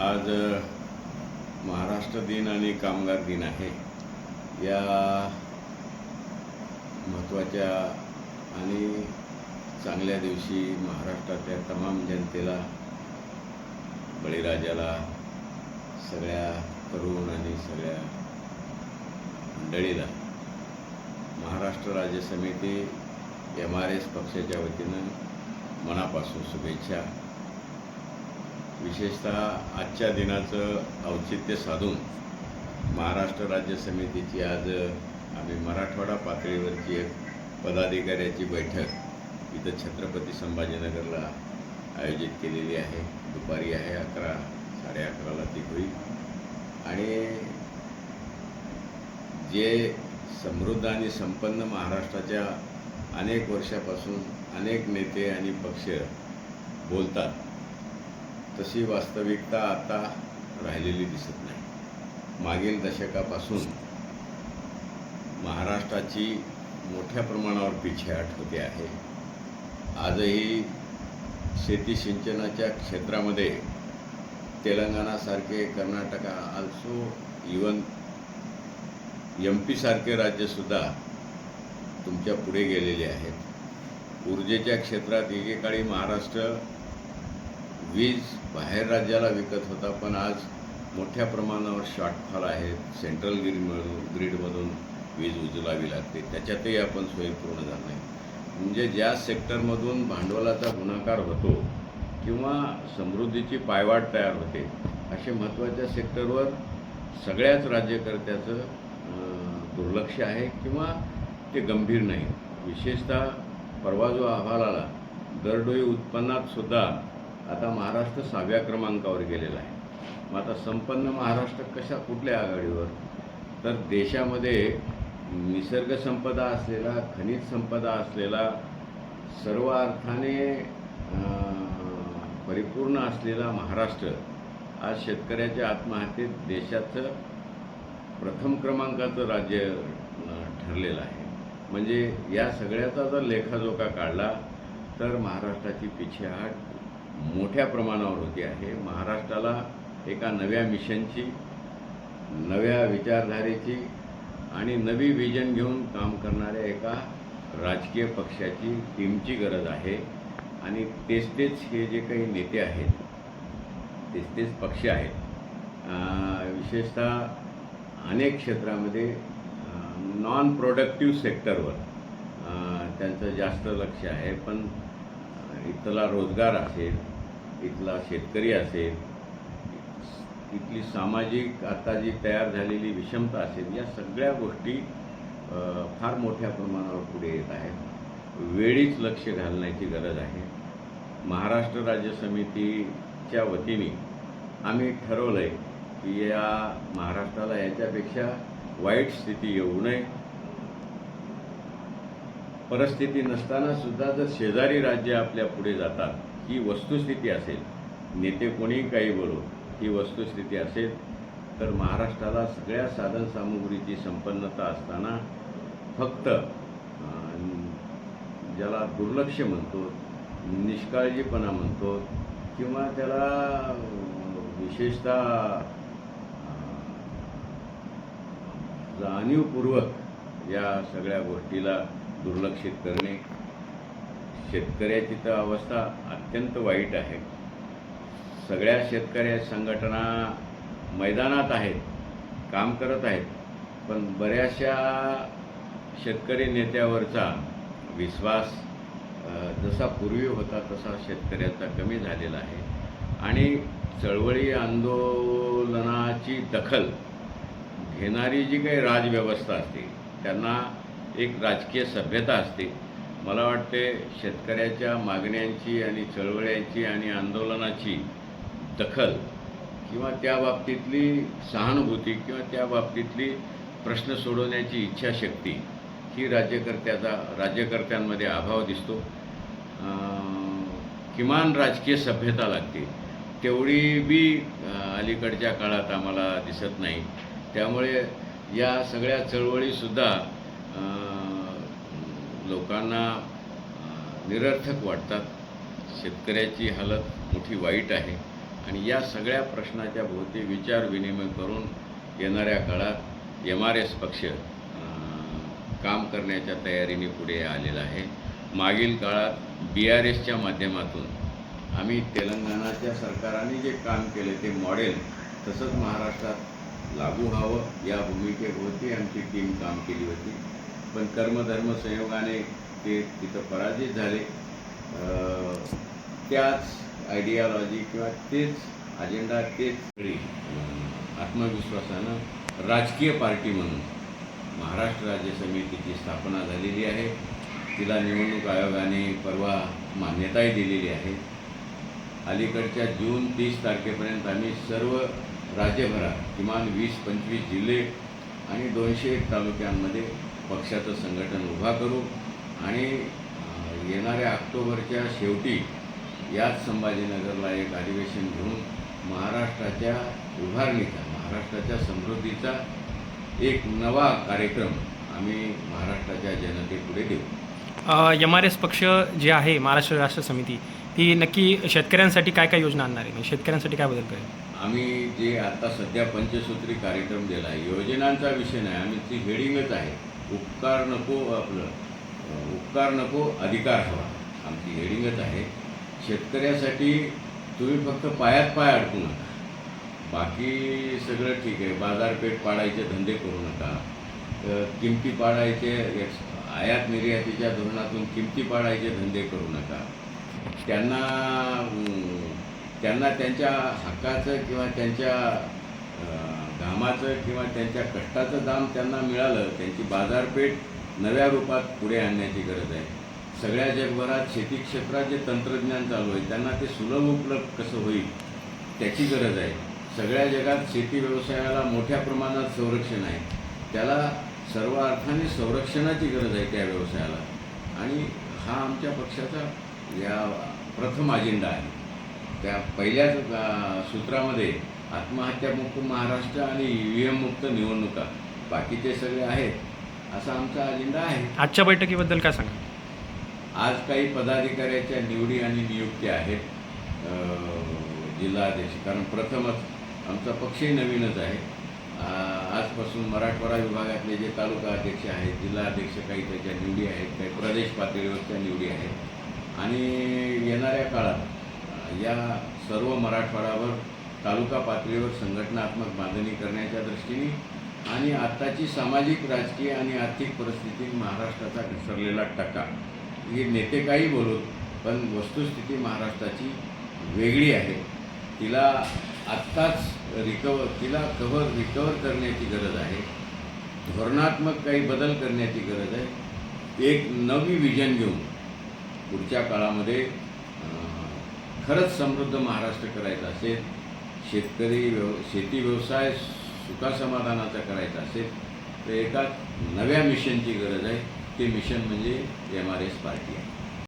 आज महाराष्ट्र दिन आणि कामगार दिन आहे. या महत्त्वाच्या आणि चांगल्या दिवशी महाराष्ट्रातल्या तमाम जनतेला बळीराजाला सगळ्या तरुण आणि सगळ्या मंडळीला महाराष्ट्र राज्य समिती एम आर एस पक्षाच्या वतीनं मनापासून शुभेच्छा. विशेषतः आजच्या दिनाचं औचित्य साधून महाराष्ट्र राज्य समितीची आज आम्ही मराठवाडा पातळीवरची एक पदाधिकाऱ्याची बैठक इथं छत्रपती संभाजीनगरला आयोजित केलेली आहे. दुपारी आहे अकरा साडे अकराला ती होईल. आणि जे समृद्ध आणि संपन्न महाराष्ट्राच्या अनेक वर्षापासून अनेक नेते आणि पक्ष बोलतात तशी वास्तविकता आता राहिलेली दिसत नाही. मागील दशकापासून महाराष्ट्राची मोठ्या प्रमाणावर पिछेहाट होते आहे. आजही शेती सिंचनाच्या क्षेत्रामध्ये तेलंगणासारखे कर्नाटका आल्सो इवन एम पीसारखे राज्यसुद्धा तुमच्यापुढे गेलेले आहेत. ऊर्जेच्या क्षेत्रात एकेकाळी महाराष्ट्र वीज बाहेर राज्याला विकत होता पण आज मोठ्या प्रमाणावर शॉर्टफॉल आहे. सेंट्रल ग्रीडमधून ग्रीडमधून वीज उजलावी लागते. त्याच्यातही आपण सोयी पूर्ण झालं नाही म्हणजे ज्या सेक्टरमधून भांडवलाचा गुणाकार होतो किंवा समृद्धीची पायवाट तयार होते असे महत्त्वाच्या सेक्टरवर सगळ्याच राज्यकर्त्याचं दुर्लक्ष आहे किंवा ते गंभीर नाही. विशेषतः परवा जो अहवाल आला दरडोई उत्पन्नात सुद्धा आता महाराष्ट्र सहाव्या क्रमांकावर गेलेला आहे. मग आता संपन्न महाराष्ट्र कशा कुठल्या आघाडीवर? तर देशामध्ये निसर्ग संपदा असलेला खनिज संपदा असलेला सर्व अर्थाने परिपूर्ण असलेला महाराष्ट्र आज शेतकऱ्याच्या आत्महत्येत देशाचं प्रथम क्रमांकाचं राज्य ठरलेलं आहे. म्हणजे या सगळ्याचा जर लेखाजोखा काढला तर महाराष्ट्राची पिछेहाट मोठ्या प्रमाणावर होती आहे. महाराष्ट्राला एका नव्या मिशनची नव्या विचारधारेची आणि नवी विजन घेऊन काम करणाऱ्या एका राजकीय पक्षाची टीमची गरज आहे. आणि तेच तेच हे जे काही नेते आहेत तेच तेच पक्ष आहेत विशेषतः अनेक क्षेत्रामध्ये नॉन प्रोडक्टिव्ह सेक्टरवर त्यांचं जास्त लक्ष आहे. पण इथला रोजगार असेल इथला शेतकरी असेल इथली सामाजिक आता जी तयार झालेली विषमता असेल या सगळ्या गोष्टी फार मोठ्या प्रमाणावर पुढे येत आहेत. वेळीच लक्ष घालण्याची गरज आहे. महाराष्ट्र राज्य समितीच्या वतीने आम्ही ठरवलं आहे की या महाराष्ट्राला याच्यापेक्षा वाईट स्थिती येऊ नये. परिस्थिती नसताना सुद्धा जर शेजारी राज्य आपल्या पुढे जातात ही वस्तुस्थिती असेल. नेते कोणीही काही बोलो ही वस्तुस्थिती असेल. तर महाराष्ट्राला सगळ्या साधनसामुग्रीची संपन्नता असताना फक्त ज्याला दुर्लक्ष म्हणतो निष्काळजीपणा म्हणतो किंवा त्याला विशेषतः जाणीवपूर्वक या सगळ्या गोष्टीला दुर्लक्षित करणे. शेतकऱ्याची तर अवस्था अत्यंत वाईट आहे. सगळ्या शेतकऱ्या संघटना मैदानात आहेत काम करत आहेत. पण बऱ्याचशा शेतकरी नेत्यावरचा विश्वास जसा पूर्वी होता तसा शेतकऱ्याचा कमी झालेला आहे. आणि चळवळी आंदोलनाची दखल घेणारी जी काही राजव्यवस्था असते त्यांना एक राजकीय सभ्यता असते. मला वाटते शेतकऱ्याच्या मागण्यांची आणि चळवळ्यांची आणि आंदोलनाची दखल किंवा त्या बाबतीतली सहानुभूती किंवा त्या बाबतीतली प्रश्न सोडवण्याची इच्छाशक्ती ही राज्यकर्त्याचा राज्यकर्त्यांमध्ये अभाव दिसतो. किमान राजकीय सभ्यता लागते. तेवढी बी अलीकडच्या काळात आम्हाला दिसत नाही. त्यामुळे या सगळ्या चळवळीसुद्धा लोकांना निरर्थक वाटतात. शेतकऱ्याची हालत मोठी वाईट आहे. आणि या सगळ्या प्रश्नाच्या भोवती विचार विनिमय करून येणाऱ्या काळात एम आर एस पक्ष काम करण्याच्या तयारीने पुढे आलेला आहे. मागील काळात बी आर एसच्या माध्यमातून आम्ही तेलंगणाच्या सरकाराने जे काम केले ते मॉडेल तसंच महाराष्ट्रात लागू व्हावं या भूमिकेभोवती आमची टीम काम केली होती. पण कर्मधर्म संयोगाने ते तिथं पराजित झाले. त्याच आयडियालॉजी किंवा तेच अजेंडा तेच आत्मविश्वासानं राजकीय पार्टी म्हणून महाराष्ट्र राज्य समितीची स्थापना झालेली आहे. तिला निवडणूक आयोगाने परवा मान्यताही दिलेली आहे. अलीकडच्या जून तीस तारखेपर्यंत आम्ही सर्व राज्यभरात किमान वीस पंचवीस जिल्हे आणि दोनशे एक तालुक्यांमध्ये पक्षाचं संघटन उभा करू आणि येणाऱ्या ऑक्टोबरच्या शेवटी याच संभाजीनगरला एक अधिवेशन घेऊन महाराष्ट्राच्या उभारणीचा महाराष्ट्राच्या समृद्धीचा एक नवा कार्यक्रम आम्ही महाराष्ट्राच्या जनतेपुढे देऊ. एम आर एस पक्ष जे आहे महाराष्ट्र राष्ट्र समिती ही नक्की शेतकऱ्यांसाठी काय काय योजना आणणार आहे? म्हणजे शेतकऱ्यांसाठी काय बदल करेल? आम्ही जे आता सध्या पंचसूत्री कार्यक्रम दिला आहे योजनांचा विषय नाही आम्ही ती हेडिंगच आहे. उपकार नको आपलं. उपकार नको अधिकार हवा. आमची हेडिंगच आहे. शेतकऱ्यासाठी तुम्ही फक्त पायात पाय अडकू नका. बाकी सगळं ठीक आहे. बाजारपेठ पाडायचे धंदे करू नका. किमती पाडायचे आयात निर्यातीच्या धोरणातून किमती पाडायचे धंदे करू नका. त्यांना त्यांना त्यांच्या हक्काचं किंवा त्यांच्या कामाचं किंवा त्यांच्या कष्टाचं दाम त्यांना मिळालं त्यांची बाजारपेठ नव्या रूपात पुढे आणण्याची गरज आहे. सगळ्या जगभरात शेती क्षेत्रात जे तंत्रज्ञान चालू आहे त्यांना ते सुलभ उपलब्ध कसं होईल त्याची गरज आहे. सगळ्या जगात शेती व्यवसायाला मोठ्या प्रमाणात संरक्षण आहे. त्याला सर्व अर्थाने संरक्षणाची गरज आहे त्या व्यवसायाला. आणि हा आमच्या पक्षाचा या प्रथम अजेंडा आहे. त्या पहिल्याच सूत्रामध्ये आत्महत्यामुक्त महाराष्ट्र आणि ई व्ही एम मुक्त निवडणुका. बाकीचे सगळे आहेत असा आमचा अजेंडा आहे. आजच्या बैठकीबद्दल काय सांगा आज काही पदाधिकाऱ्याच्या निवडी आणि नियुक्त्या आहेत जिल्हाध्यक्ष. कारण प्रथमच आमचा पक्षही नवीनच आहे. आजपासून मराठवाडा विभागातले जे तालुका अध्यक्ष आहेत जिल्हाध्यक्ष काही त्याच्या निवडी आहेत काही प्रदेश पातळीवरच्या निवडी आहेत. आणि येणाऱ्या काळात या सर्व मराठवाड्यावर तालुका पातळीवर संघटनात्मक बांधणी करण्याच्या दृष्टीने आणि आत्ताची सामाजिक राजकीय आणि आर्थिक परिस्थिती महाराष्ट्राचा घसरलेला टक्का. हे नेते काही बोलत पण वस्तुस्थिती महाराष्ट्राची वेगळी आहे. तिला आत्ताच रिकवर तिला कव्हर रिकवर करण्याची गरज आहे. धोरणात्मक काही बदल करण्याची गरज आहे. एक नवी विजन घेऊन पुढच्या काळामध्ये खरंच समृद्ध महाराष्ट्र करायचा असेल शेतकरी व्यव शेती व्यवसाय सुखासमाधानाचा करायचा असेल तर एका नव्या मिशनची गरज आहे. ते मिशन म्हणजे एम आर एस पार्टी आहे.